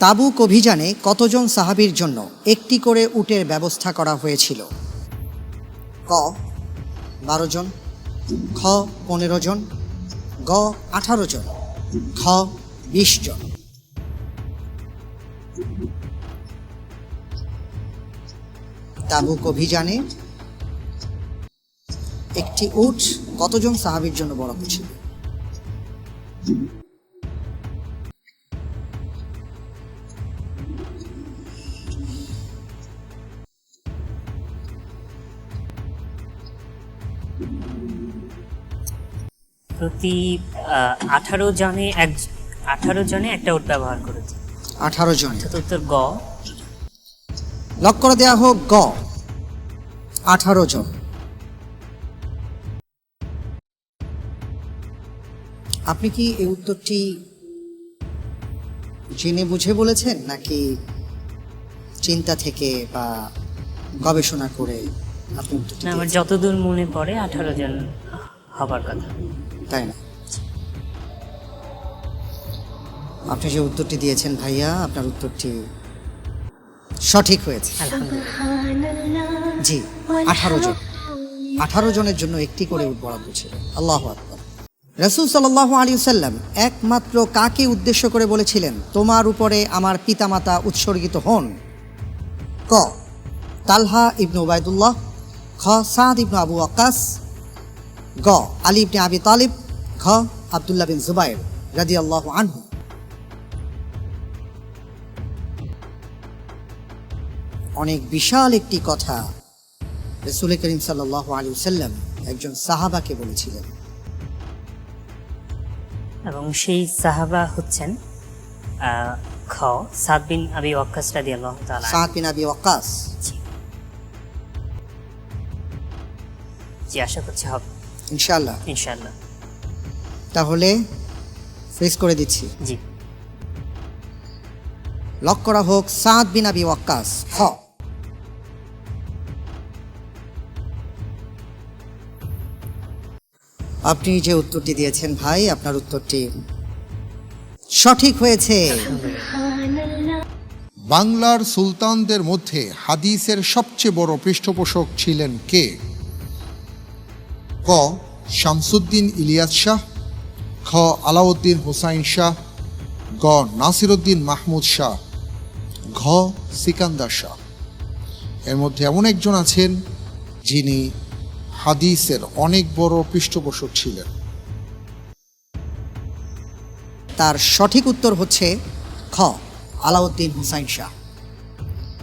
তাবুক অভিযানে কতজন সাহাবীর জন্য একটি করে উটের ব্যবস্থা করা হয়েছিল? ক, বারো জন। খ, পনেরো জন। গ, আঠারো জন। খ, বিশ জন। তাবুক অভিযানে একটি উট কতজন সাহাবীর জন্য বরাদ্দ ছিল? প্রতি আঠারো জনে এক আঠারো জনে একটা উট ব্যবহার করেছে। আঠারো জন। উত্তর গ। লক করে দেওয়া হোক গ। আঠারো জন। আপনি কি এই উত্তরটি জেনে বুঝে বলেছেন নাকি চিন্তা থেকে বা গবেষণা করে না আমার যতদূর মনে পড়ে আঠারো জন হবার কথা। তাই না? আপনি যে উত্তরটি দিয়েছেন ভাইয়া আপনার উত্তরটি সঠিক হয়েছে। জি আঠারো জন। আঠারো জনের জন্য একটি করে উট বরাদ্দ ছিল। আল্লাহ আকবর। রসুল সাল্লাহ আলী সাল্লাম একমাত্র কাকে উদ্দেশ্য করে বলেছিলেন তোমার উপরে আমার পিতামাতা উৎসর্গিত হন ক তালহা ইবনু ওবায়দুল্লাহ খ সাদ ইবনু আবু আকাস গ আলী ইবনে আবি তালিব ঘ আবদুল্লাহ বিন জুবাইর রাজি আল্লাহ আনহু অনেক বিশাল একটি কথা রসুল করিম সাল্লাহ আলী সাল্লাম একজন সাহাবাকে বলেছিলেন। এবং সেই সাহাবা হচ্ছেন আহ, খ সাদ বিন আবি ওয়াক্কাস রাদি আল্লাহ তাআলা। সাদ বিন আবি ওয়াক্কাস। জি। আশা করছি হবে। ইনশাআল্লাহ। ইনশাআল্লাহ। তাহলে ফ্রিজ করে দিচ্ছি। জি। লক করা হোক সাদ বিন আবি ওয়াক্কাস। হ। আপনি যে উত্তরটি দিয়েছেন ভাই আপনার উত্তরটি সঠিক হয়েছে। বাংলার সুলতানদের মধ্যে হাদিসের সবচেয়ে বড় পৃষ্ঠপোষক ছিলেন কে? ক, শামসুদ্দিন ইলিয়াস শাহ, খ, আলাউদ্দিন হুসাইন শাহ, গ, নাসিরুদ্দিন মাহমুদ শাহ, ঘ, সিকান্দার শাহ। এর মধ্যে এমন একজন আছেন যিনি হাদিসের অনেক বড় পৃষ্ঠপোষক ছিলেন। তার সঠিক উত্তর হচ্ছে খ, আলাউদ্দিন হুসাইন শাহ।